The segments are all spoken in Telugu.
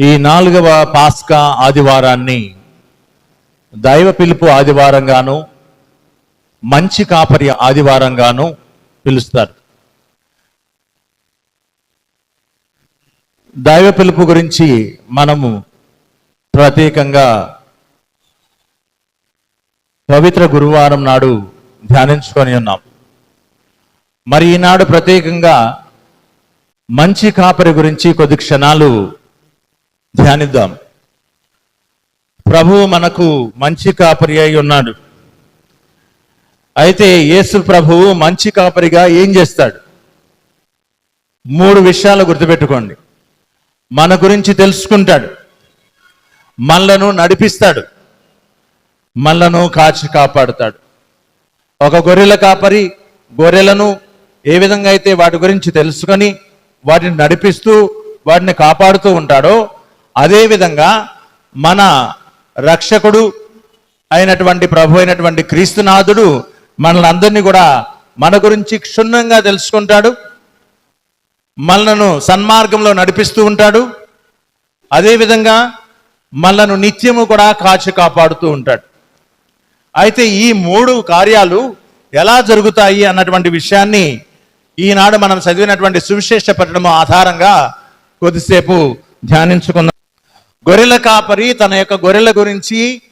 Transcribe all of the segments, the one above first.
ఈ నాలుగవ పాస్కా ఆదివారాన్ని దైవ పిలుపు ఆదివారంగాను మంచి కాపరి ఆదివారంగాను పిలుస్తారు. దైవ పిలుపు గురించి మనము ప్రత్యేకంగా పవిత్ర గురువారం నాడు ధ్యానించుకొని ఉన్నాం. మరి ఈనాడు ప్రత్యేకంగా మంచి కాపరి గురించి కొద్ది క్షణాలు ధ్యానిద్దాం. ప్రభువు మనకు మంచి కాపరి అయి ఉన్నాడు. అయితే యేసు ప్రభువు మంచి కాపరిగా ఏం చేస్తాడు? మూడు విషయాలు గుర్తుపెట్టుకోండి. మన గురించి తెలుసుకుంటాడు. మనలను నడిపిస్తాడు. మనలను కాచి కాపాడుతాడు. ఒక గొర్రెల కాపరి గొర్రెలను ఏ విధంగా అయితే వాటి గురించి తెలుసుకొని వాటిని నడిపిస్తూ వాటిని కాపాడుతూ ఉంటాడో అదేవిధంగా మన రక్షకుడు అయినటువంటి ప్రభు అయినటువంటి క్రీస్తునాథుడు మనల్ని అందరినీ కూడా మన గురించి క్షుణ్ణంగా తెలుసుకుంటాడు. మనలను సన్మార్గంలో నడిపిస్తూ ఉంటాడు. అదేవిధంగా మనలను నిత్యము కూడా కాచి కాపాడుతూ ఉంటాడు. అయితే ఈ మూడు కార్యాలు ఎలా జరుగుతాయి అన్నటువంటి విషయాన్ని ఈనాడు మనం చదివినటువంటి సువిశేష పట్టణము ఆధారంగా కొద్దిసేపు ధ్యానించుకుందాం. గొర్రెల కాపరి తన యొక్క గొర్రెల గురించి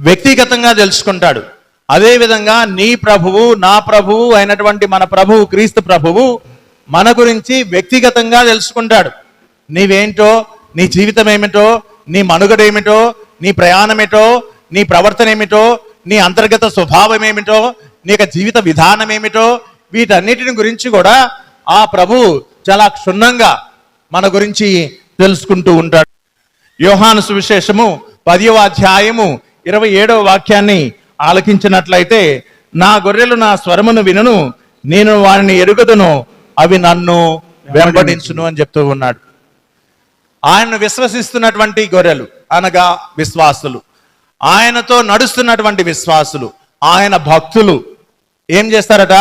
వ్యక్తిగతంగా తెలుసుకుంటాడు. అదేవిధంగా నీ ప్రభువు నా ప్రభువు అయినటువంటి మన ప్రభువు క్రీస్తు ప్రభువు మన గురించి వ్యక్తిగతంగా తెలుసుకుంటాడు. నీవేంటో నీ జీవితం ఏమిటో నీ మనుగడ ఏమిటో నీ ప్రయాణం ఏమిటో నీ ప్రవర్తన ఏమిటో నీ అంతర్గత స్వభావం ఏమిటో నీ యొక్క జీవిత విధానం ఏమిటో వీటన్నిటిని గురించి కూడా ఆ ప్రభు చాలా క్షుణ్ణంగా మన గురించి తెలుసుకుంటూ ఉంటాడు. యోహాను సువిశేషము పదివ అధ్యాయము ఇరవై ఏడవ వాక్యాన్ని ఆలకించినట్లయితే నా గొర్రెలు నా స్వరమును వినును నేను వారిని ఎరుగుదును అవి నన్ను వెంబడించును అని చెప్తూ ఉన్నాడు. ఆయనను విశ్వసిస్తున్నటువంటి గొర్రెలు అనగా విశ్వాసులు. ఆయనతో నడుస్తున్నటువంటి విశ్వాసులు ఆయన భక్తులు. ఏం చేస్తారట?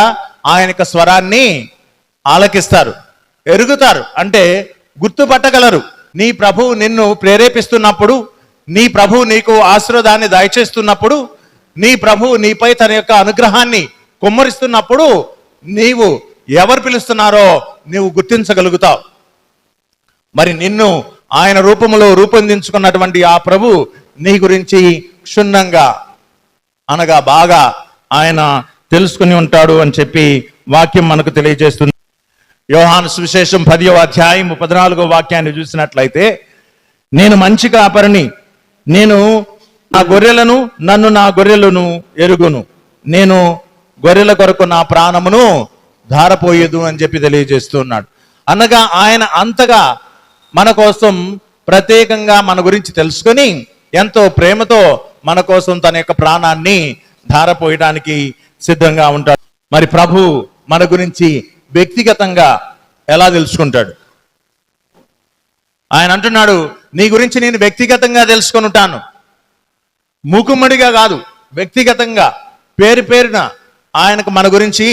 ఆయన స్వరాన్ని ఆలకిస్తారు ఎరుగుతారు. అంటే గుర్తుపట్టగలరు. నీ ప్రభువు నిన్ను ప్రేరేపిస్తున్నప్పుడు నీ ప్రభువు నీకు ఆశీర్వాదాన్ని దయచేస్తున్నప్పుడు నీ ప్రభువు నీపై తన యొక్క అనుగ్రహాన్ని కుమ్మరిస్తున్నప్పుడు నీవు ఎవరు పిలుస్తున్నారో నీవు గుర్తించగలుగుతావు. మరి నిన్ను ఆయన రూపములో రూపొందించుకున్నటువంటి ఆ ప్రభు నీ గురించి క్షుణ్ణంగా అనగా బాగా ఆయన తెలుసుకుని ఉంటాడు అని చెప్పి వాక్యం మనకు తెలియజేస్తుంది. యోహాను సువిశేషం పదియో అధ్యాయం పద్నాలుగో వాక్యాన్ని చూసినట్లయితే నేను మంచి కాపరిని నేను నా గొర్రెలను నన్ను నా గొర్రెలను ఎరుగును. నేను గొర్రెల కొరకు నా ప్రాణమును ధారపోయేదు అని చెప్పి తెలియజేస్తున్నాడు. అనగా ఆయన అంతగా మన కోసం ప్రత్యేకంగా మన గురించి తెలుసుకొని ఎంతో ప్రేమతో మన కోసం తన యొక్క ప్రాణాన్ని ధారపోయడానికి సిద్ధంగా ఉంటాడు. మరి ప్రభు మన గురించి వ్యక్తిగతంగా ఎలా తెలుసుకుంటాడు? ఆయన అంటున్నాడు నీ గురించి నేను వ్యక్తిగతంగా తెలుసుకొని ఉంటాను మూకుమ్మడిగా కాదు వ్యక్తిగతంగా పేరు పేరున ఆయనకు మన గురించి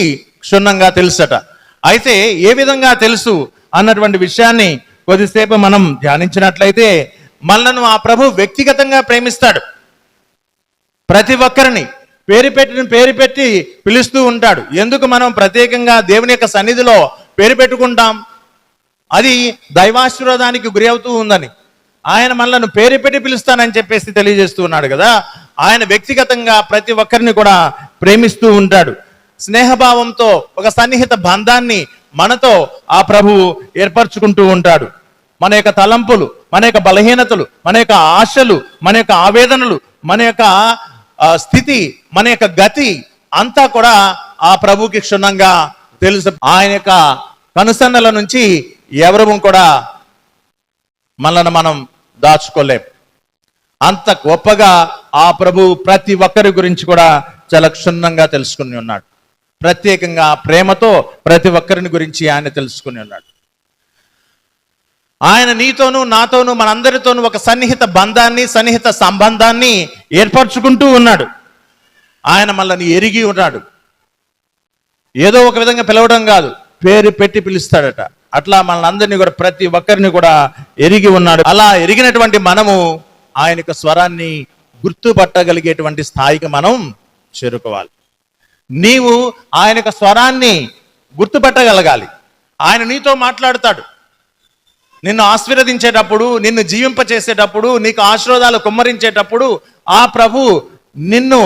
క్షుణ్ణంగా తెలుసట. అయితే ఏ విధంగా తెలుసు అన్నటువంటి విషయాన్ని కొద్దిసేపు మనం ధ్యానించినట్లయితే మనలను ఆ ప్రభు వ్యక్తిగతంగా ప్రేమిస్తాడు. ప్రతి ఒక్కరిని పేరు పెట్టిన పేరు పెట్టి పిలుస్తూ ఉంటాడు. ఎందుకు మనం ప్రత్యేకంగా దేవుని యొక్క సన్నిధిలో పేరు పెట్టుకుంటాం? అది దైవాశీర్వాదానికి గురి అవుతూ ఉందని. ఆయన మనలను పేరు పెట్టి పిలుస్తానని చెప్పేసి తెలియజేస్తూ ఉన్నాడు కదా. ఆయన వ్యక్తిగతంగా ప్రతి ఒక్కరిని కూడా ప్రేమిస్తూ ఉంటాడు. స్నేహభావంతో ఒక సన్నిహిత బంధాన్ని మనతో ఆ ప్రభువు ఏర్పరచుకుంటూ ఉంటాడు. మన యొక్క తలంపులు మన యొక్క బలహీనతలు మన యొక్క ఆశలు మన యొక్క ఆవేదనలు మన యొక్క స్థితి మన యొక్క గతి అంతా కూడా ఆ ప్రభుకి క్షుణ్ణంగా తెలుసు. ఆయన యొక్క కనుసన్నల నుంచి ఎవరూ కూడా మనల్ని మనం దాచుకోలేం. అంత గొప్పగా ఆ ప్రభు ప్రతి ఒక్కరి గురించి కూడా చాలా క్షుణ్ణంగా తెలుసుకుని ఉన్నాడు. ప్రత్యేకంగా ప్రేమతో ప్రతి ఒక్కరిని గురించి ఆయన తెలుసుకుని ఉన్నాడు. ఆయన నీతోనూ నాతోనూ మనందరితోనూ ఒక సన్నిహిత బంధాన్ని సన్నిహిత సంబంధాన్ని ఏర్పరచుకుంటూ ఉన్నాడు. ఆయన మనల్ని ఎరిగి ఉన్నాడు. ఏదో ఒక విధంగా పిలవడం కాదు పేరు పెట్టి పిలుస్తాడట. అట్లా మనల్ని అందరినీ కూడా ప్రతి ఒక్కరిని కూడా ఎరిగి ఉన్నాడు. అలా ఎరిగినటువంటి మనము ఆయన యొక్క స్వరాన్ని గుర్తుపట్టగలిగేటువంటి స్థాయికి మనం చేరుకోవాలి. నీవు ఆయన యొక్క స్వరాన్ని గుర్తుపట్టగలగాలి. ఆయన నీతో మాట్లాడతాడు. నిన్ను ఆశీర్వదించేటప్పుడు నిన్ను జీవింపచేసేటప్పుడు నీకు ఆశీర్వాదాలు కుమ్మరించేటప్పుడు ఆ ప్రభు నిన్ను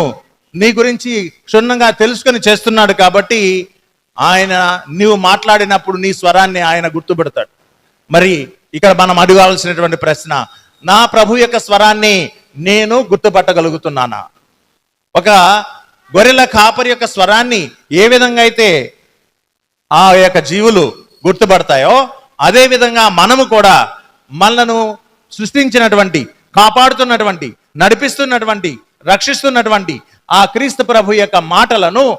నీ గురించి క్షుణ్ణంగా తెలుసుకొని చేస్తున్నాడు కాబట్టి ఆయన నీవు మాట్లాడినప్పుడు నీ స్వరాన్ని ఆయన గుర్తుపెడతాడు. మరి ఇక్కడ మనం అడగాల్సినటువంటి ప్రశ్న నా ప్రభు యొక్క స్వరాన్ని నేను గుర్తుపట్టగలుగుతున్నానా? ఒక గొర్రెల కాపరి యొక్క స్వరాన్ని ఏ విధంగా అయితే ఆ యొక్క జీవులు గుర్తుపడతాయో అదేవిధంగా మనము కూడా మనలను సృష్టించినటువంటి కాపాడుతున్నటువంటి నడిపిస్తున్నటువంటి రక్షిస్తున్నటువంటి ఆ క్రీస్తు ప్రభు యొక్క మాటలను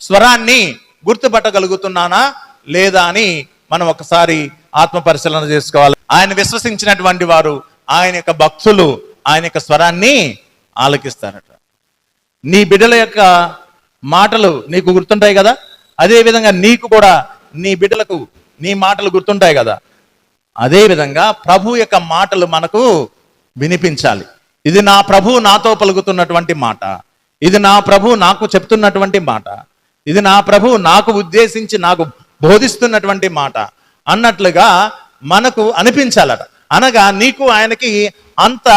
స్వరాన్ని గుర్తుపట్టగలుగుతున్నానా లేదా అని మనం ఒకసారి ఆత్మ పరిశీలన చేసుకోవాలి. ఆయన విశ్వసించినటువంటి వారు ఆయన యొక్క భక్తులు ఆయన యొక్క స్వరాన్ని ఆలకిస్తారట. నీ బిడ్డల యొక్క మాటలు నీకు గుర్తుంటాయి కదా? అదేవిధంగా నీకు కూడా నీ బిడ్డలకు నీ మాటలు గుర్తుంటాయి కదా. అదే విధంగా ప్రభు యొక్క మాటలు మనకు వినిపించాలి. ఇది నా ప్రభు నాతో పలుకుతున్నటువంటి మాట. ఇది నా ప్రభు నాకు చెప్తున్నటువంటి మాట. ఇది నా ప్రభు నాకు ఉద్దేశించి నాకు బోధిస్తున్నటువంటి మాట అన్నట్లుగా మనకు అనిపించాలట. అనగా నీకు ఆయనకి అంత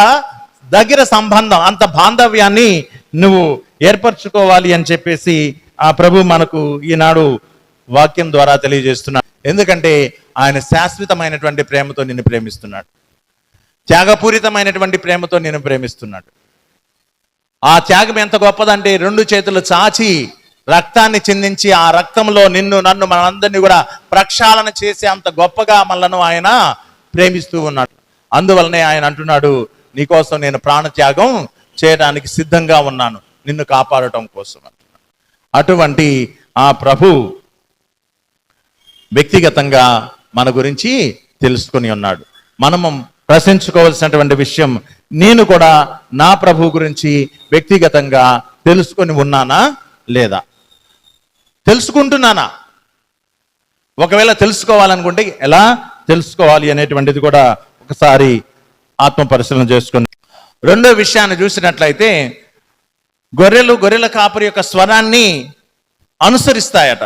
దగ్గర సంబంధం అంత బాంధవ్యాన్ని నువ్వు ఏర్పరచుకోవాలి అని చెప్పేసి ఆ ప్రభు మనకు ఈనాడు వాక్యం ద్వారా తెలియజేస్తున్నాడు. ఎందుకంటే ఆయన శాశ్వతమైనటువంటి ప్రేమతో నిన్ను ప్రేమిస్తున్నాడు. త్యాగపూరితమైనటువంటి ప్రేమతో నేను ప్రేమిస్తున్నాడు. ఆ త్యాగం ఎంత గొప్పదంటే రెండు చేతులు చాచి రక్తాన్ని చిందించి ఆ రక్తంలో నిన్ను నన్ను మనందరినీ కూడా ప్రక్షాళన చేసే అంత గొప్పగా మనలను ఆయన ప్రేమిస్తూ ఉన్నాడు. అందువలనే ఆయన అంటున్నాడు నీకోసం నేను ప్రాణత్యాగం చేయడానికి సిద్ధంగా ఉన్నాను. నిన్ను కాపాడటం కోసం అటువంటి ఆ ప్రభు వ్యక్తిగతంగా మన గురించి తెలుసుకొని ఉన్నాడు. మనము ప్రశ్నించుకోవాల్సినటువంటి విషయం నేను కూడా నా ప్రభు గురించి వ్యక్తిగతంగా తెలుసుకొని ఉన్నానా లేదా? తెలుసుకుంటున్నానా? ఒకవేళ తెలుసుకోవాలనుకుంటే ఎలా తెలుసుకోవాలి అనేటువంటిది కూడా ఒకసారి ఆత్మ పరిశీలన చేసుకుని. రెండో విషయాన్ని చూసినట్లయితే గొర్రెలు గొర్రెల కాపరి యొక్క స్వరాన్ని అనుసరిస్తాయట.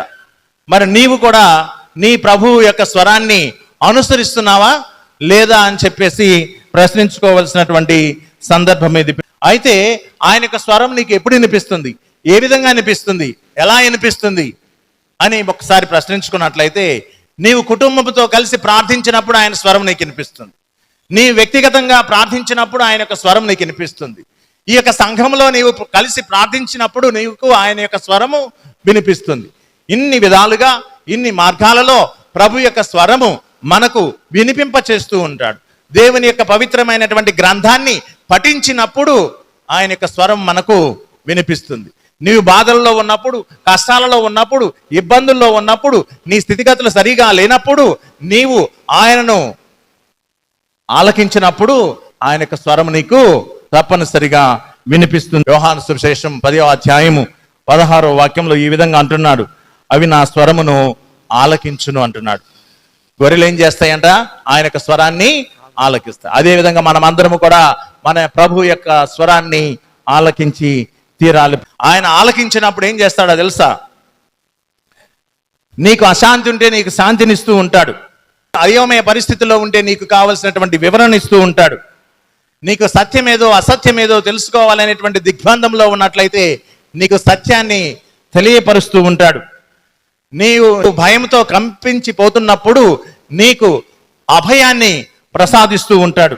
మరి నీవు కూడా నీ ప్రభువు యొక్క స్వరాన్ని అనుసరిస్తున్నావా లేదా అని చెప్పేసి ప్రశ్నించుకోవలసినటువంటి సందర్భం ఇది. అయితే ఆయన యొక్క స్వరం నీకు ఎప్పుడు వినిపిస్తుంది? ఏ విధంగా అనిపిస్తుంది ఎలా వినిపిస్తుంది? అని ఒకసారి ప్రశ్నించుకున్నట్లయితే నీవు కుటుంబంతో కలిసి ప్రార్థించినప్పుడు ఆయన స్వరం నీకు వినిపిస్తుంది. నీ వ్యక్తిగతంగా ప్రార్థించినప్పుడు ఆయన యొక్క స్వరం నీకు వినిపిస్తుంది. ఈ యొక్క సంఘంలో నీవు కలిసి ప్రార్థించినప్పుడు నీకు ఆయన యొక్క స్వరము వినిపిస్తుంది. ఇన్ని విధాలుగా ఇన్ని మార్గాలలో ప్రభు యొక్క స్వరము మనకు వినిపింప చేస్తూ ఉంటాడు. దేవుని యొక్క పవిత్రమైనటువంటి గ్రంథాన్ని పఠించినప్పుడు ఆయన యొక్క స్వరం మనకు వినిపిస్తుంది. నీవు బాధల్లో ఉన్నప్పుడు కష్టాలలో ఉన్నప్పుడు ఇబ్బందుల్లో ఉన్నప్పుడు నీ స్థితిగతులు సరిగా లేనప్పుడు నీవు ఆయనను ఆలకించినప్పుడు ఆయన యొక్క స్వరం నీకు తప్పనిసరిగా వినిపిస్తుంది. యోహాను సువిశేషం పదవ అధ్యాయము పదహారో వాక్యంలో ఈ విధంగా అంటున్నాడు. అవి నా స్వరమును ఆలకించును అంటున్నాడు. గొర్రెలు ఏం చేస్తాయంట? ఆయన యొక్క స్వరాన్ని ఆలకిస్తాయి. అదేవిధంగా మనం అందరము కూడా మన ప్రభు యొక్క స్వరాన్ని ఆలకించి తీరాలి. ఆయన ఆలకించినప్పుడు ఏం చేస్తాడో తెలుసా? నీకు అశాంతి ఉంటే నీకు శాంతినిస్తూ ఉంటాడు. అయోమయ పరిస్థితిలో ఉంటే నీకు కావలసినటువంటి వివరణ ఇస్తూ ఉంటాడు. నీకు సత్యమేదో అసత్యమేదో తెలుసుకోవాలనేటువంటి దిగ్బంధంలో ఉన్నట్లయితే నీకు సత్యాన్ని తెలియపరుస్తూ ఉంటాడు. నీవు భయంతో కంపించిపోతున్నప్పుడు నీకు అభయాన్ని ప్రసాదిస్తూ ఉంటాడు.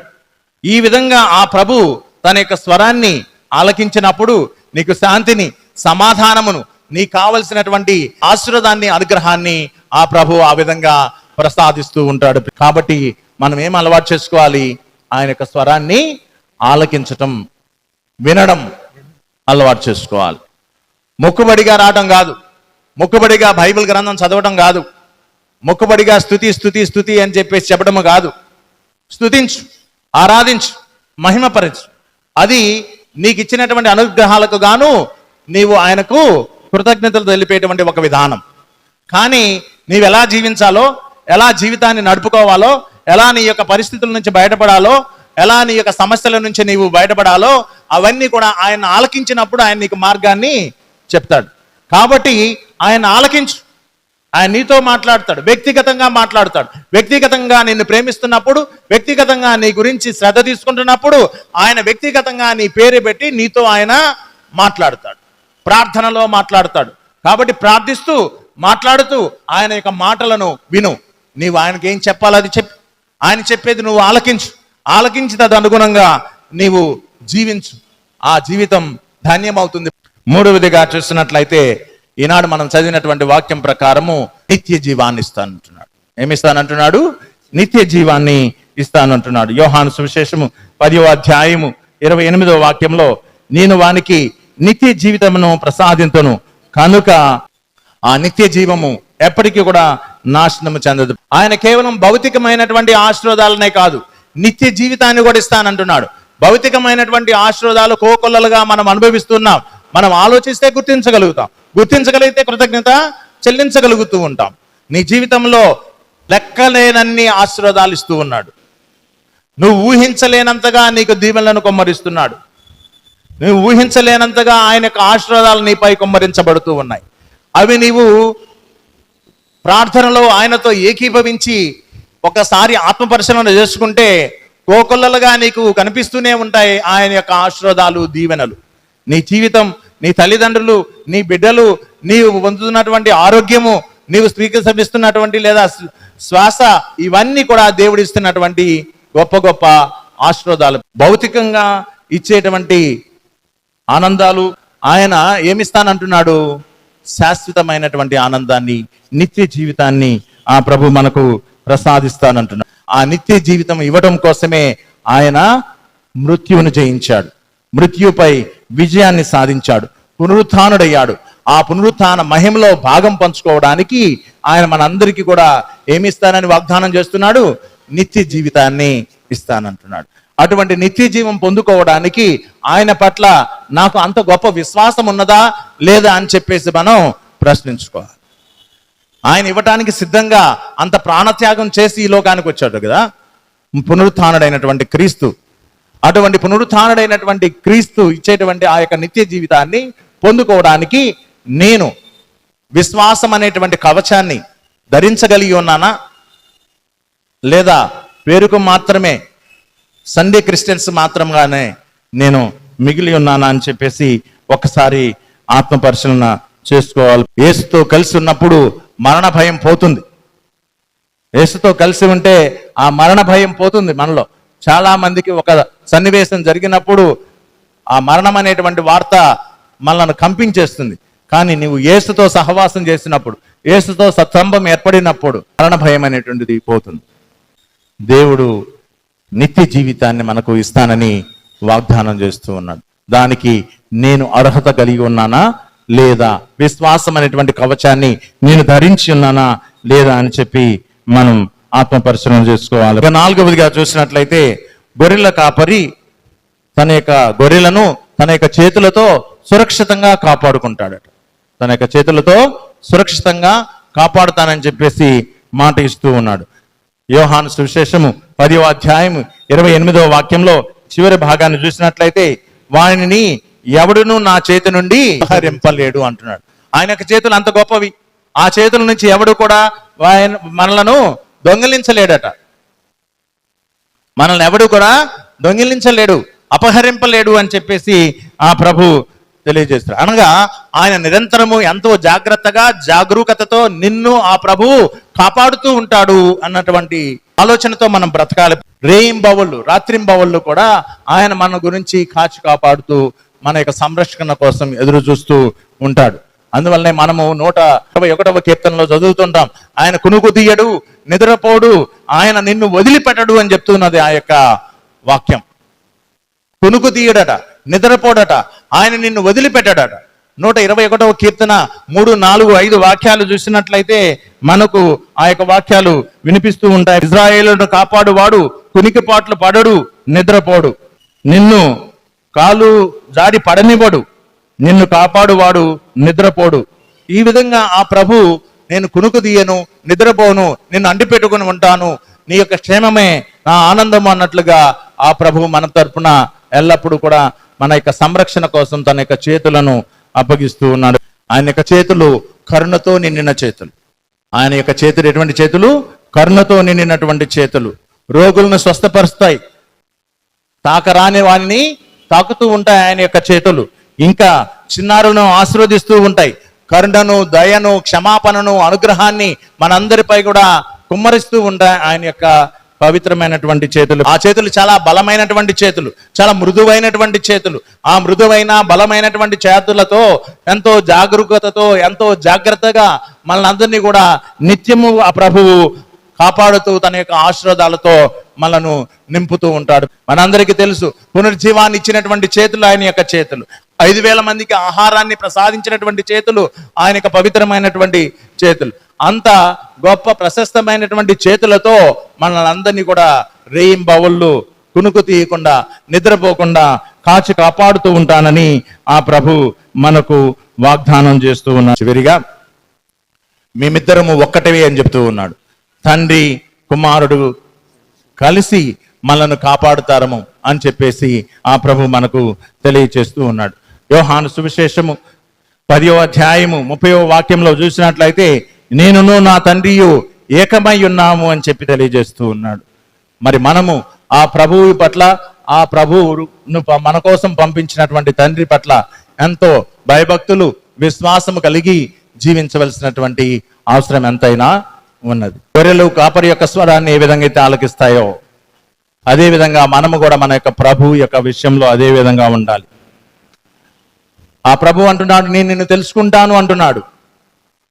ఈ విధంగా ఆ ప్రభు తన యొక్క స్వరాన్ని ఆలకించినప్పుడు నీకు శాంతిని సమాధానమును నీకు కావలసినటువంటి ఆశీర్వాదాన్ని అనుగ్రహాన్ని ఆ ప్రభు ఆ విధంగా ప్రసాదిస్తూ ఉంటాడు. కాబట్టి మనం ఏం అలవాటు చేసుకోవాలి? ఆయన యొక్క స్వరాన్ని ఆలకించటం వినడం అలవాటు చేసుకోవాలి. మొక్కుబడిగా రావడం కాదు. మొక్కుబడిగా బైబిల్ గ్రంథం చదవడం కాదు. మొక్కుబడిగా స్థుతి స్థుతి స్థుతి అని చెప్పేసి చెప్పడము కాదు. స్థుతించు ఆరాధించు మహిమపరచు. అది నీకు ఇచ్చినటువంటి అనుగ్రహాలకు గాను నీవు ఆయనకు కృతజ్ఞతలు తెలిపేటువంటి ఒక విధానం. కానీ నీవు ఎలా జీవించాలో ఎలా జీవితాన్ని నడుపుకోవాలో ఎలా నీ యొక్క పరిస్థితుల నుంచి బయటపడాలో ఎలా నీ యొక్క సమస్యల నుంచి నీవు బయటపడాలో అవన్నీ కూడా ఆయన ఆలకించినప్పుడు ఆయన నీకు మార్గాన్ని చెప్తాడు. కాబట్టి ఆయన ఆలకించు. ఆయన నీతో మాట్లాడతాడు వ్యక్తిగతంగా మాట్లాడతాడు. వ్యక్తిగతంగా నిన్ను ప్రేమిస్తున్నప్పుడు వ్యక్తిగతంగా నీ గురించి శ్రద్ధ తీసుకుంటున్నప్పుడు ఆయన వ్యక్తిగతంగా నీ పేరు పెట్టి నీతో ఆయన మాట్లాడతాడు. ప్రార్థనలో మాట్లాడతాడు. కాబట్టి ప్రార్థిస్తూ మాట్లాడుతూ ఆయన యొక్క మాటలను విను. నీవు ఆయనకి ఏం చెప్పాలో అది చెప్పు. ఆయన చెప్పేది నువ్వు ఆలకించు. ఆలకించి తదనుగుణంగా నీవు జీవించు. ఆ జీవితం ధన్యమవుతుంది. మూడవదిగా చూసినట్లయితే ఈనాడు మనం చదివినటువంటి వాక్యం ప్రకారము నిత్య జీవాన్ని ఇస్తానంటున్నాడు. ఏమిస్తానంటున్నాడు? నిత్య జీవాన్ని ఇస్తానంటున్నాడు. యోహాను సువిశేషము పదివ అధ్యాయము ఇరవై ఎనిమిదవ వాక్యంలో నేను వానికి నిత్య జీవితమును ప్రసాదించను కనుక ఆ నిత్య జీవము ఎప్పటికీ కూడా నాశనము చెందదు. ఆయన కేవలం భౌతికమైనటువంటి ఆశీర్వాదాలనే కాదు నిత్య జీవితాన్ని కూడా ఇస్తానంటున్నాడు. భౌతికమైనటువంటి ఆశీర్వాదాలు కోకొల్లలుగా మనం అనుభవిస్తున్నాం. మనం ఆలోచిస్తే గుర్తించగలుగుతాం. గుర్తించగలిగితే కృతజ్ఞత చెల్లించగలుగుతూ ఉంటాం. నీ జీవితంలో లెక్కలేనన్ని ఆశీర్వాదాలు ఇస్తూ ఉన్నాడు. నువ్వు ఊహించలేనంతగా నీకు దీవెనలను కొమ్మరిస్తున్నాడు. నువ్వు ఊహించలేనంతగా ఆయన యొక్క ఆశీర్వాదాలు నీపై కొమ్మరించబడుతూ ఉన్నాయి. అవి నీవు ప్రార్థనలో ఆయనతో ఏకీభవించి ఒకసారి ఆత్మపరిశీలన చేసుకుంటే కోకొల్లలుగా నీకు కనిపిస్తూనే ఉంటాయి ఆయన యొక్క ఆశీర్వాదాలు దీవెనలు. నీ జీవితం నీ తల్లిదండ్రులు నీ బిడ్డలు నీవు పొందుతున్నటువంటి ఆరోగ్యము నీవు స్వీకరిస్తున్నటువంటి లేదా శ్వాస ఇవన్నీ కూడా దేవుడిస్తున్నటువంటి గొప్ప గొప్ప ఆశీర్వాదాలు. భౌతికంగా ఇచ్చేటువంటి ఆనందాలు ఆయన ఏమిస్తానంటున్నాడు? శాశ్వతమైనటువంటి ఆనందాన్ని నిత్య జీవితాన్ని ఆ ప్రభు మనకు ప్రసాదిస్తానంటున్నాడు. ఆ నిత్య జీవితం ఇవ్వడం కోసమే ఆయన మృత్యువును జయించాడు. మృత్యుపై విజయాన్ని సాధించాడు. పునరుత్డయ్యాడు. ఆ పునరుత్న మహిమలో భాగం పంచుకోవడానికి ఆయన మనందరికీ కూడా ఏమి ఇస్తానని వాగ్దానం చేస్తున్నాడు. నిత్య జీవితాన్ని ఇస్తానంటున్నాడు. అటువంటి నిత్య జీవం పొందుకోవడానికి ఆయన పట్ల నాకు అంత గొప్ప విశ్వాసం ఉన్నదా? లేదా అని చెప్పేసి మనం ప్రశ్నించుకోవాలి. ఆయన ఇవ్వటానికి సిద్ధంగా అంత ప్రాణత్యాగం చేసి ఈ లోకానికి వచ్చాడు కదా? పునరుత్డైనటువంటి క్రీస్తు అటువంటి పునరుత్డైనటువంటి క్రీస్తు ఇచ్చేటువంటి ఆ యొక్క నిత్య జీవితాన్ని పొందుకోవడానికి నేను విశ్వాసం అనేటువంటి కవచాన్ని ధరించగలిగి ఉన్నానా? లేదా పేరుకు మాత్రమే సండే క్రిస్టియన్స్ మాత్రంగానే నేను మిగిలి ఉన్నానా అని చెప్పేసి ఒకసారి ఆత్మ పరిశీలన చేసుకోవాలి. యేసుతో కలిసి ఉన్నప్పుడు మరణ భయం పోతుంది. యేసుతో కలిసి ఉంటే ఆ మరణ భయం పోతుంది మనలో. చాలా మందికి ఒక సన్నివేశం జరిగినప్పుడు ఆ మరణం అనేటువంటి వార్త మనల్ని కంపించేస్తుంది. కానీ నువ్వు ఏసుతో సహవాసం చేసినప్పుడు ఏసుతో సత్సంభం ఏర్పడినప్పుడు మరణ భయం అనేటువంటిది పోతుంది. దేవుడు నిత్య జీవితాన్ని మనకు ఇస్తానని వాగ్దానం చేస్తూ ఉన్నాడు. దానికి నేను అర్హత కలిగి ఉన్నానా? లేదా విశ్వాసం అనేటువంటి కవచాన్ని నేను ధరించి ఉన్నానా? లేదా అని చెప్పి మనం ఆత్మ పరిశీలన చేసుకోవాలి నాలుగవదిగా చూసినట్లయితే గొర్రెల కాపరి తన యొక్క గొర్రెలను తన యొక్క చేతులతో సురక్షితంగా కాపాడుకుంటాడట. తన యొక్క చేతులతో సురక్షితంగా కాపాడుతానని చెప్పేసి మాట ఇస్తూ ఉన్నాడు. యోహాను సువిశేషము పదివ అధ్యాయం ఇరవై ఎనిమిదవ వాక్యంలో చివరి భాగాన్ని చూసినట్లయితే వానిని ఎవడును నా చేతి నుండి హరింపలేడు అంటున్నాడు. ఆయన యొక్క చేతులు అంత గొప్పవి. ఆ చేతుల నుంచి ఎవడు కూడా మనలను దొంగిలించలేడట. మనల్ని ఎవడు కూడా దొంగిలించలేడు అపహరింపలేడు అని చెప్పేసి ఆ ప్రభు తెలియజేస్తారు. అనగా ఆయన నిరంతరము ఎంతో జాగ్రత్తగా జాగరూకతతో నిన్ను ఆ ప్రభు కాపాడుతూ ఉంటాడు అన్నటువంటి ఆలోచనతో మనం బ్రతకాలి. రేయింబవళ్ళు రాత్రింబవళ్ళు కూడా ఆయన మన గురించి కాచి కాపాడుతూ మన యొక్క సంరక్షణ కోసం ఎదురు చూస్తూ ఉంటాడు. అందువల్లనే మనము నూట ఇరవై ఒకటవ కీర్తనలో చదువుతుంటాం. ఆయన కునుకు తీయడు నిద్రపోడు ఆయన నిన్ను వదిలిపెట్టడు అని చెప్తున్నది ఆ యొక్క వాక్యం. కునుకు తీయడట నిద్రపోడట ఆయన నిన్ను వదిలిపెట్టడట. నూట ఇరవై ఒకటవ కీర్తన మూడు నాలుగు ఐదు వాక్యాలు చూసినట్లయితే మనకు ఆ యొక్క వాక్యాలు వినిపిస్తూ ఉంటాయి. ఇజ్రాయేలును కాపాడువాడు కునికిపాట్లు పడడు నిద్రపోడు. నిన్ను కాలు జారి పడనివ్వడు. నిన్ను కాపాడువాడు నిద్రపోడు. ఈ విధంగా ఆ ప్రభు నేను కునుకు తీయను నిద్రపోను నిన్ను అండిపెట్టుకుని ఉంటాను. నీ యొక్క క్షేమమే నా ఆనందం అన్నట్లుగా ఆ ప్రభువు మన తరపున ఎల్లప్పుడూ కూడా మన యొక్క సంరక్షణ కోసం తన యొక్క చేతులను అప్పగిస్తూ ఉన్నాడు. ఆయన యొక్క చేతులు కరుణతో నిండిన చేతులు. ఆయన యొక్క చేతులు ఎటువంటి చేతులు? కరుణతో నిండినటువంటి చేతులు. రోగులను స్వస్థపరుస్తాయి. తాకరాని వారిని తాకుతూ ఉంటాయి ఆయన యొక్క చేతులు. ఇంకా చిన్నారులను ఆశీర్వదిస్తూ ఉంటాయి. కరుణను దయను క్షమాపణను అనుగ్రహాన్ని మనందరిపై కూడా కుమ్మరిస్తూ ఉంటాయి ఆయన యొక్క పవిత్రమైనటువంటి చేతులు. ఆ చేతులు చాలా బలమైనటువంటి చేతులు చాలా మృదువైనటువంటి చేతులు. ఆ మృదువైన బలమైనటువంటి చేతులతో ఎంతో జాగరూకతతో ఎంతో జాగ్రత్తగా మనల్ని అందరినీ కూడా నిత్యము ఆ ప్రభువు కాపాడుతూ తన యొక్క ఆశీర్వాదాలతో మనను నింపుతూ ఉంటాడు. మనందరికీ తెలుసు పునర్జీవాన్ని ఇచ్చినటువంటి చేతులు ఆయన యొక్క చేతులు. ఐదు వేల మందికి ఆహారాన్ని ప్రసాదించినటువంటి చేతులు ఆయన పవిత్రమైనటువంటి చేతులు. అంత గొప్ప ప్రశస్తమైనటువంటి చేతులతో మనల్ని అందరినీ కూడా రేయింబవళ్ళు కునుకు తీయకుండా నిద్రపోకుండా కాచి కాపాడుతూ ఉంటానని ఆ ప్రభు మనకు వాగ్దానం చేస్తూ ఉన్నాడు. చివరిగా మేమిద్దరము ఒక్కటవే అని చెప్తూ ఉన్నాడు. తండ్రి కుమారుడు కలిసి మనను కాపాడుతారము అని చెప్పేసి ఆ ప్రభు మనకు తెలియచేస్తూ ఉన్నాడు. యోహాను సువిశేషము పదో అధ్యాయము ముప్పయో వాక్యంలో చూసినట్లయితే నేనును నా తండ్రియు ఏకమై ఉన్నాము అని చెప్పి తెలియజేస్తూ ఉన్నాడు. మరి మనము ఆ ప్రభువు పట్ల ఆ ప్రభువును మన కోసం పంపించినటువంటి తండ్రి పట్ల ఎంతో భయభక్తులు విశ్వాసము కలిగి జీవించవలసినటువంటి అవసరం ఎంతైనా ఉన్నది. గొర్రెలు కాపరి యొక్క స్వరాన్ని ఏ విధంగా అయితే ఆలకిస్తాయో అదేవిధంగా మనము కూడా మన యొక్క ప్రభు యొక్క విషయంలో అదే విధంగా ఉండాలి. ఆ ప్రభు అంటున్నాడు నేను నిన్ను తెలుసుకుంటాను అంటున్నాడు.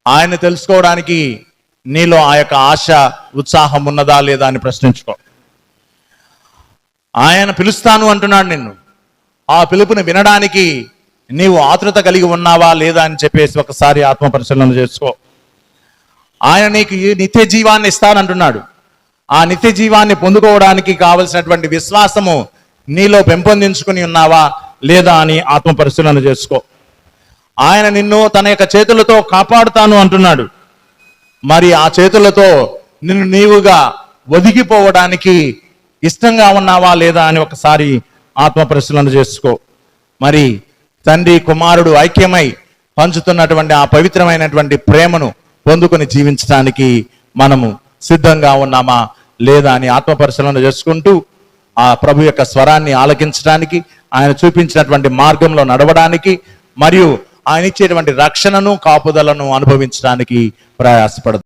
ఆయన తెలుసుకోవడానికి నీలో ఆ యొక్క ఆశ ఉత్సాహం ఉన్నదా లేదా అని ప్రశ్నించుకో. ఆయన పిలుస్తాను అంటున్నాడు నిన్ను. ఆ పిలుపుని వినడానికి నీవు ఆతృత కలిగి ఉన్నావా లేదా అని చెప్పేసి ఒకసారి ఆత్మ పరిశీలన చేసుకో. ఆయన నీకు ఈ నిత్య జీవాన్ని ఇస్తానంటున్నాడు ఆ నిత్య జీవాన్ని పొందుకోవడానికి కావలసినటువంటి విశ్వాసము నీలో పెంపొందించుకుని ఉన్నావా? లేదా అని ఆత్మ పరిశీలన చేసుకో. ఆయన నిన్ను తన యొక్క చేతులతో కాపాడుతాను అంటున్నాడు. మరి ఆ చేతులతో నిన్ను నీవుగా ఒదిగిపోవడానికి ఇష్టంగా ఉన్నావా లేదా అని ఒకసారి ఆత్మ పరిశీలన చేసుకో. మరి తండ్రి కుమారుడు ఐక్యమై పంచుతున్నటువంటి ఆ పవిత్రమైనటువంటి ప్రేమను పొందుకొని జీవించడానికి మనము సిద్ధంగా ఉన్నామా లేదా అని ఆత్మ పరిశీలన చేసుకుంటూ ఆ ప్రభు యొక్క స్వరాన్ని ఆలకించడానికి ఆయన చూపించినటువంటి మార్గంలో నడవడానికి మరియు ఆయన ఇచ్చేటువంటి రక్షణను కాపుదలను అనుభవించడానికి ప్రయాసపడదు.